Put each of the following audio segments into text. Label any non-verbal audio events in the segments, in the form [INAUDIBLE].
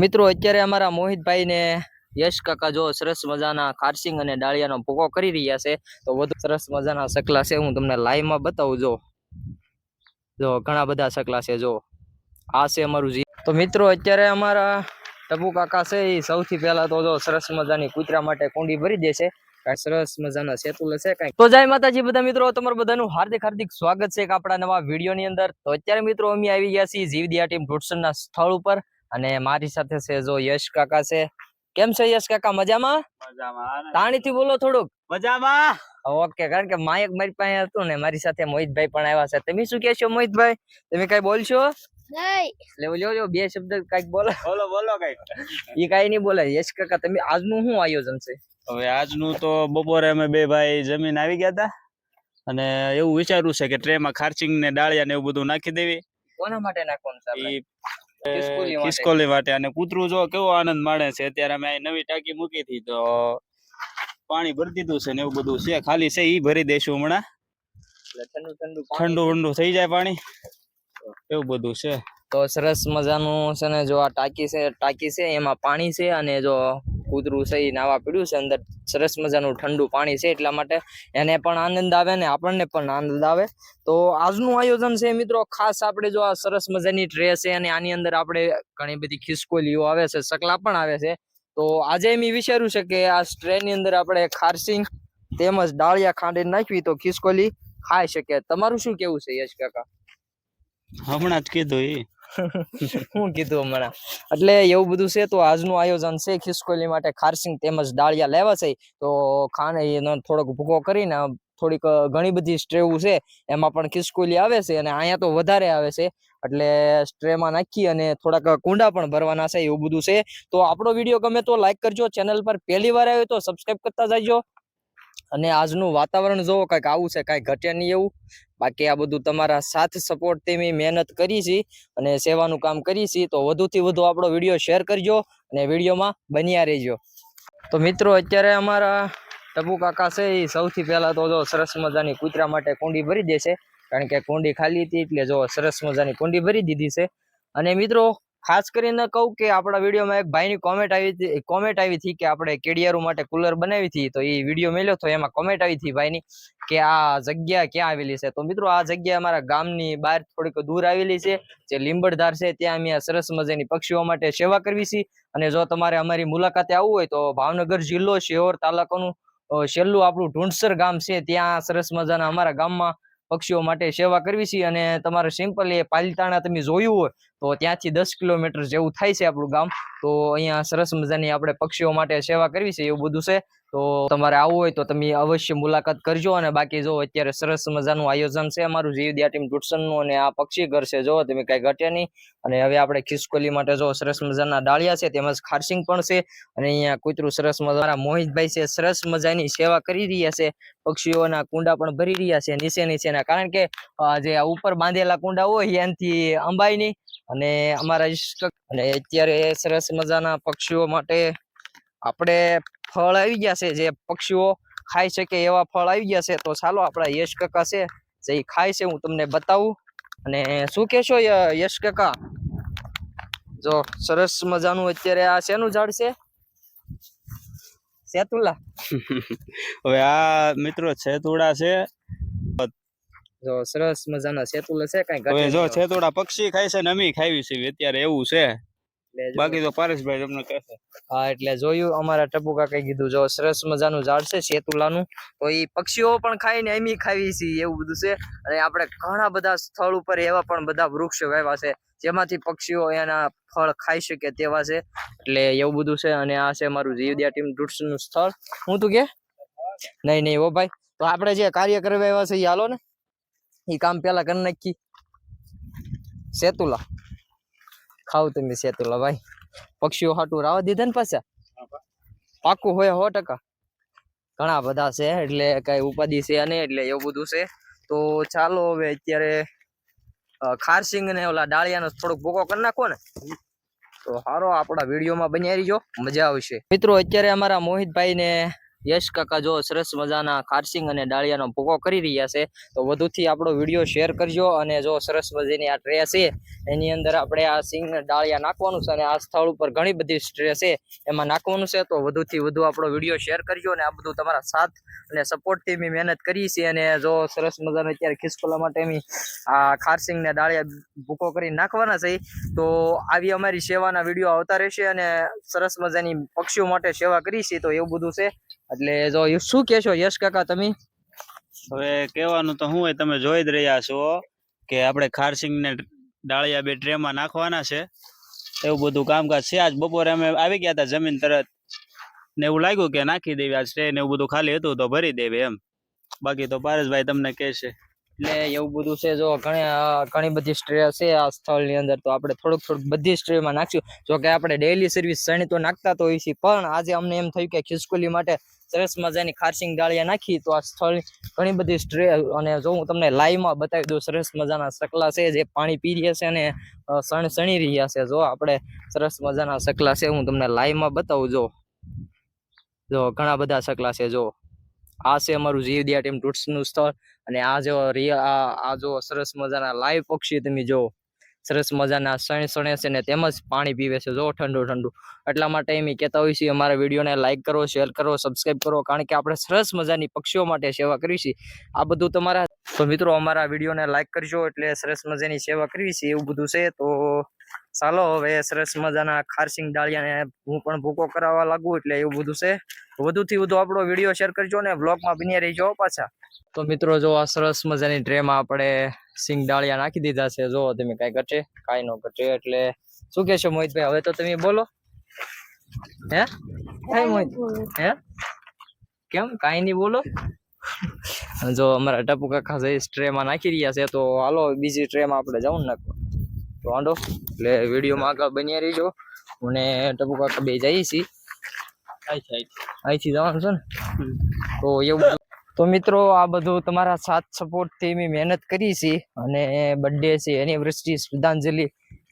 મિત્રો, અત્યારે અમારા મોહિતભાઈ ને યશ કાકા જો સરસ મજાના કારસિંગ અને ડાળિયાનો ભૂકો કરી રહ્યા છે. તો વધુ સરસ મજાના સકલા છે. હું તમને લાઈવમાં બતાવું, જો. જો, ઘણા બધા સકલા છે, જો. આ છે અમારું જી. તો મિત્રો, અત્યારે અમારા ટપુ કાકા છે એ સૌથી પહેલા તો જો સરસ મજાની કૂતરા માટે કુંડી ભરી દે છે. સરસ મજાના સેતુલ છે કઈ. તો જય માતાજી બધા મિત્રો, તમારું બધાનું હાર્દિક હાર્દિક સ્વાગત છે આપણા નવા વિડીયોની અંદર. તો અત્યારે મિત્રો, અમે આવી ગયા છીએ જીવદિયા ટીમ ના સ્થળ ઉપર. અને મારી સાથે છે જો યશ કાકા છે. કેમ છે યશ કાકા? મજામાં? મજામાં. તાણીથી બોલો થોડુંક. મજામાં. ઓકે કારણ કે માયક મારી પાસે હતું ને મારી સાથે મોહિતભાઈ પણ આવ્યા છે. તમે શું કહેશો મોહિતભાઈ? તમે કઈ બોલશો? બે શબ્દ કંઈક બોલો. બોલો બોલો કઈ. એ કઈ નહીં બોલે. યશ કાકા તમે આજનું શું આયોજન છે? હવે આજનું તો બપોરે અમે બે ભાઈ જમીન આવી ગયા હતા અને એવું વિચાર્યું છે કે ટ્રેમાં ખારચિંગ ને ડાળિયા ને એવું બધું નાખી દેવી. કોના માટે નાખવાનું ખિસકોલી માટે. અને કૂતરું જો કેવો આનંદ માણે છે અત્યારે અમે અહીં નવી ટાંકી મૂકી હતી તો પાણી ભરી દીધું છે ને એવું બધું છે ખાલી છે ઈ ભરી દઈશું હમણાં. એટલે ઠંડુ ઠંડુ ઠંડુ ઠંડુ થઈ જાય પાણી. એવું બધું છે. તો સરસ મજાનું છે ને જો આ ટાંકી છે ટાંકી છે એમાં પાણી છે અને જો કૂતરું છે એ નાવા પીડ્યું છે, અંદર સરસ મજાનું ઠંડુ પાણી છે, એટલા માટે એને પણ આનંદ આવે ને આપણને પણ આનંદ આવે. તો આજનું આયોજન છે મિત્રો, ખાસ આપણે જો આ સરસ મજાની ટ્રે છે અને આની અંદર આપણે ઘણી બધી ખિસકોલીઓ આવે છે, સકલા પણ આવે છે. તો આજે એમ વિચાર્યું છે કે આ ટ્રેની અંદર આપણે ખારસિંગ તેમજ ડાળિયા ખાંડી નાખવી તો ખિસકોલી ખાઈ શકે. તમારું શું કેવું છે યશ કાકા? હમણાં જ કીધું ઈ. શું કીધું હમણાં. એટલે એવું બધું છે તો આજનું આયોજન છે ખિસકોલી માટે ખારસિંગ તેમજ દાળિયા લેવા છે. તો ખાને થોડોક ભૂકો કરીને થોડીક ઘણી બધી સ્ટ્રેવું છે, એમાં પણ ખિસકોલી આવે છે અને અહીંયા તો વધારે આવે છે. એટલે સ્ટ્રેમાં નાખી અને થોડાક કુંડા પણ ભરવાના છે એવું બધું છે. તો આપણો વીડિયો ગમે તો લાઈક કરજો, ચેનલ પર પહેલી વાર આવ્યો તો સબસ્ક્રાઈબ કરતા જાજો. અને આજનું વાતાવરણ જોવો કંઈક આવું છે કાંઈ ઘટે નહીં એવું. બાકી આ બધું તમારા સાથ સપોર્ટ મેં મહેનત કરી છે અને સેવાનું કામ કરી છે, તો વધુથી વધુ આપણો વીડિયો શેર કરજો અને વિડીયોમાં બન્યા રહેજો. તો મિત્રો, અત્યારે અમારા ટપુ કાકા છે એ સૌથી પહેલાં તો જો સરસ મજાની કૂતરા માટે કુંડી ભરી દેશે. કારણ કે કુંડી ખાલી હતી એટલે જો સરસ મજાની કુંડી ભરી દીધી છે. અને મિત્રો ખાસ કરીને કહું કે આપણા વિડીયોમાં એક ભાઈની કોમેન્ટ આવી હતી કોમેન્ટ આવી હતી કે આપણે કેડિયારું માટે કુલર બનાવી હતી, તો એ વીડિયો મેલ્યો તો એમાં કોમેન્ટ આવી હતી ભાઈની કે આ જગ્યા ક્યાં આવેલી છે. તો મિત્રો આ જગ્યા અમારા ગામની બહાર થોડીક દૂર આવેલી છે, જે લીંબડધાર છે, ત્યાં અમે સરસ મજાની પક્ષીઓ માટે સેવા કરવી છે. અને જો તમારે અમારી મુલાકાતે આવવું હોય તો ભાવનગર જિલ્લો શિહોર તાલુકાનું છેલ્લું આપણું ઢુંડસર ગામ છે, ત્યાં સરસ મજાના અમારા ગામમાં પક્ષીઓ માટે સેવા કરવી છે. અને તમારે સિમ્પલ એ પાલિતાણા તમે જોયું હોય તો ત્યાંથી દસ કિલોમીટર જેવું થાય છે આપણું ગામ. તો અહીંયા સરસ મજાની આપણે પક્ષીઓ માટે સેવા કરવી છે એવું બધું છે. તો તમારે આવવું હોય તો તમે અવશ્ય મુલાકાત કરજો અને બાકી જો અત્યારે સરસ મજાનું આયોજન છે અમારું જીવદિયા ટીમ ટુટસનનું અને આ પક્ષી ઘર છે, જો તમે કઈ ઘટે નહીં. અને હવે આપણે ખિસકોલી માટે જો સરસ મજાના ડાળિયા છે તેમજ ખારસિંગ પણ છે. અને અહીંયા કૂતરું સરસ મજાના મોહિતભાઈ છે સરસ મજાની સેવા કરી રહ્યા છે. પક્ષીઓના કુંડા પણ ભરી રહ્યા છે નીચે નીચેના. કારણ કે જે ઉપર બાંધેલા કુંડા હોય એનાથી અંબાઈની અને અમારા ઇષ્ટક અને અત્યારે સરસ મજાના પક્ષીઓ માટે આપણે ફળ આવી ગયા છે. જે પક્ષીઓ ખાઈ શકે એવા ફળ આવી ગયા છે. તો ચાલો આપણા યશ કાકા છે, જે ખાય છે, હું તમને બતાવું. અને શું કહેશો યશ કાકા? જો સરસ મજાનું અત્યારે આ શેનું ઝાડ છે? સેતુલા [LAUGHS] હવે આ મિત્રો સેતુડા છે. જો સરસ મજાના સેતુલ છે કઈ હવે જો સેતુડા પક્ષી ખાય છે ને અમે ખાવી છે અત્યારે એવું છે. બાકી તો પારેશભાઈ તમને કહેશે હા એટલે જોયું અમારા ટપુ કાકાએ કીધું જો સરસ મજાનું ઝાડ છે શેતુલાનું તો એ પક્ષીઓ પણ ખાઈ ને એમી ખાવી છે એવું બધું છે. અને આપણે ઘણા બધા સ્થળ ઉપર એવા પણ બધા વૃક્ષ વાવ્યા છે જેમાંથી પક્ષીઓ એના ફળ ખાઈ શકે તેવા છે. એટલે એવું બધું છે અને આ છે મારું જીવદિયા ટીમનું સ્થળ. હું તું કે? નહીં નહીં ઓ ભાઈ. તો આપણે જે કાર્ય કરવા આવ્યા છે એ હાલો ને. એ કામ પેલા કરી નાખી. સેતુલા ખાવ તમે સેતુલા ભાઈ. પક્ષીઓ હાટું રાવા દીધા ને પાછા? પાકું હોય સો ટકા. ઘણા બધા છે, એટલે કઈ ઉપાધિ છે અને એટલે એવું બધું છે. તો ચાલો હવે અત્યારે ખારસિંગ ને ઓલા ડાળિયાનો થોડોક ભૂકો કરી નાખો ને. તો સારો આપણા વિડીયોમાં બન્યા રહીજો. મજા આવશે. મિત્રો, અત્યારે અમારા મોહિતભાઈ ને યશ કાકા જો સરસ મજાના ખારસિંગ અને ડાળિયાનો ભૂકો કરી રહ્યા છે, તો વધુથી આપણો વીડિયો શેર કરજો અને જો સરસ મજાની આ ટ્રે છે, એની અંદર આપણે આ સિંગ ડાળિયા નાખવાનું છે અને આ સ્થળ ઉપર ઘણી બધી સ્ટ્રે છે, એમાં નાખવાનું છે, તો વધુથી વધુ આપણો વીડિયો શેર કરજો અને આ બધું તમારા સાથ અને સપોર્ટથી અમે મહેનત કરી છે અને જો સરસ મજાનો અત્યારે ખિસકોલા માટે અમે આ ખારસિંગને ડાળિયા ભૂકો કરી નાખવાના છે, તો આવી અમારી સેવાના વીડિયો આવતા રહેશે અને સરસ મજાની પક્ષીઓ માટે સેવા કરી છે, તો એવું બધું છે એટલે જો શું કહેશો યશ કાકા તમે? હવે કહેવાનું તો શું હોય તમે જોઈ જ રહ્યા છો કે આપણે ખારસિંગ ને ડાળિયા બે ટ્રેમાં નાખવાના છે. એવું બધું કામકાજ છે. આજ બપોરે અમે આવી ગયા હતા જમીન તરત ને એવું લાગ્યું કે નાખી દેવી આજ ને એવું બધું ખાલી હતું તો ભરી દેવી એમ. બાકી તો પારસભાઈ તમને કહેશે. એટલે એવું બધું છે જો ઘણી ઘણી બધી સ્ટ્રે છે આ સ્થળની અંદર તો આપણે થોડુંક થોડુંક બધી સ્ટ્રેમાં નાખ્યું જો કે આપણે ડેઈલી સર્વિસ શણી તો નાખતા તો હોઈએ છીએ પણ આજે અમને એમ થયું કે ખિસકોલી માટે સરસ મજાની ખારસિંગ ડાળિયા નાખી તો આ સ્થળ ઘણી બધી સ્ટ્રે અને જો હું તમને લાઈવમાં બતાવી દઉં, સરસ મજાના સકલા છે, જે પાણી પી રહ્યા છે અને સણસણી રહ્યા છે. જો આપણે સરસ મજાના સકલા છે, હું તમને લાઈવમાં બતાવું, જો. જો ઘણા બધા સકલા છે, જો. આ છે અમારું જીવદિયા ટીમ ટૂટ્સનું સ્થળ અને આ જો રિયા, આ આ જો સરસ મજાના લાઈવ પક્ષી તમે જો. સરસ મજાના સણ શણે છે ને તેમજ પાણી પીવે છે. જો ઠંડુ ઠંડુ. એટલા માટે એમ કહેતા હોય છે અમારા વિડીયોને લાઇક કરો શેર કરો સબસ્ક્રાઈબ કરો, કારણ કે આપણે સરસ મજાની પક્ષીઓ માટે સેવા કરવી છે આ બધું તમારા તો મિત્રો અમારા વિડીયોને લાઇક કરજો એટલે સરસ મજાની સેવા કરવી છે એવું બધું છે. તો ચાલો હવે સરસ મજાના ખારસિંગ ડાળિયાને હું પણ ભૂકો કરાવવા લાગુ એટલે એવું બધું છે. વધુથી વધુ આપણો વીડિયો શેર કરજો ને બ્લોગમાં રહી રહીજો પાછા. તો મિત્રો જો આ સરસ મજાની ટ્રેમાં આપણે સિંગ ડાળિયા નાખી દીધા છે. જો તમે કઈ ઘટે કઈ ન ઘટે એટલે શું કહેશો મોહિતભાઈ? હવે તો તમે બોલો. હે? હે મોહિત હે? કેમ? કાંઈ નહીં બોલો. જો અમારા ટપુ કાકા જઈ ટ્રેમાં નાખી રહ્યા છે તો હાલો બીજી ટ્રેમાં આપણે જવું નાખો તો વાંધો એટલે વિડીયોમાં આગળ બન્યા રહીજો. અને ટપુ કાકા બે જઈએ છીએ અહીંથી જવાનું છે ને? તો એવું તો મિત્રો, આ બધું તમારા સાથ સપોર્ટથી મેં મહેનત કરી છે અને બર્થડે છે એનિવર્સરી શ્રદ્ધાંજલિ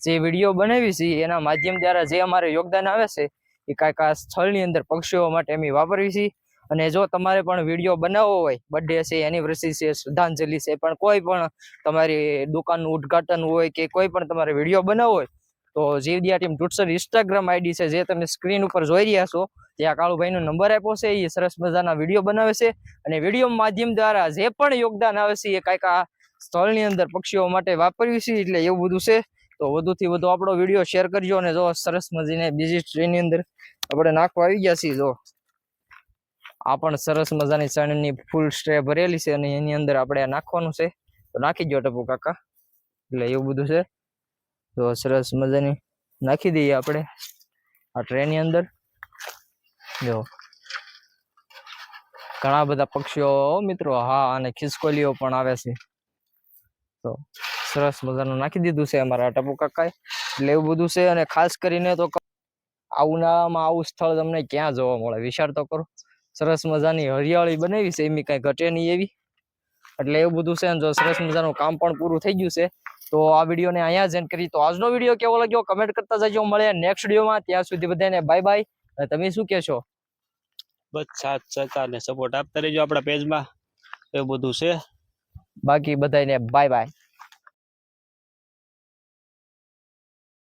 જે વીડિયો બનાવી છે, એના માધ્યમ દ્વારા જે અમારે યોગદાન આવે છે, એ કાંઈક આ સ્થળની અંદર પક્ષીઓ માટે અમે વાપરવી છીએ અને જો તમારે પણ વીડિયો બનાવવો હોય બર્થડે છે એનિવર્સરી છે, શ્રદ્ધાંજલિ છે, પણ કોઈ પણ તમારી દુકાનનું ઉદ્ઘાટન હોય કે કોઈ પણ તમારે વીડિયો બનાવવો હોય, તો જીવદિયા ટીમ ટુટસર ઇન્સ્ટાગ્રામ આઈડી છે, જે તમે સ્ક્રીન ઉપર જોઈ રહ્યા છો ત્યાં કાળુભાઈનો નંબર આપ્યો છે એ સરસ મજાના વીડિયો બનાવે છે અને વીડિયો માધ્યમ દ્વારા જે પણ યોગદાન આવે છે, એ કાંઈક આ સ્થળની અંદર પક્ષીઓ માટે વાપર્યું છે, એટલે એવું બધું છે. તો વધુથી વધુ આપણો વીડિયો શેર કરજો અને જો સરસ મજીને બીજી ટ્રેનની અંદર આપણે નાખવા આવી ગયા છીએ, જો. આ પણ સરસ મજાની ચણની ફૂલ સ્ટ્રે ભરેલી છે અને એની અંદર આપણે નાખવાનું છે. તો નાખી દો ટપુ કાકા. એટલે એવું બધું છે. તો સરસ મજાની નાખી દઈએ આપણે આ ટ્રેનની અંદર. જો. ઘણા બધા પક્ષીઓ મિત્રો, હા અને ખિસકોલીઓ પણ આવે છે. તો સરસ મજાનું નાખી દીધું છે અમારા ટપુ કાકાએ. એટલે એવું બધું છે અને ખાસ કરીને તો ક- આ આવું સ્થળ તમને ક્યાં જોવા મળે? વિચાર તો કરો. સરસ મજાની હરિયાળી બનાવી છે, એમની કાંઈ ઘટે નહીં એવી. એટલે એવું બધું છે જો સરસ મજાનું કામ પણ પૂરું થઈ ગયું છે, તો આ વિડીયોને અહીંયા જ એન્ડ કરી તો આજનો વીડિયો કેવો લાગ્યો? કમેન્ટ કરતા જજો. મળે નેક્સ્ટ વિડીયોમાં. ત્યાં સુધી બધાને બાય બાય તમે શું કહેશો બસ સાથ સહકારને સપોર્ટ આપતા રહેજો આપણા પેજમાં એવું બધું છે. બાકી બધાને બાય બાય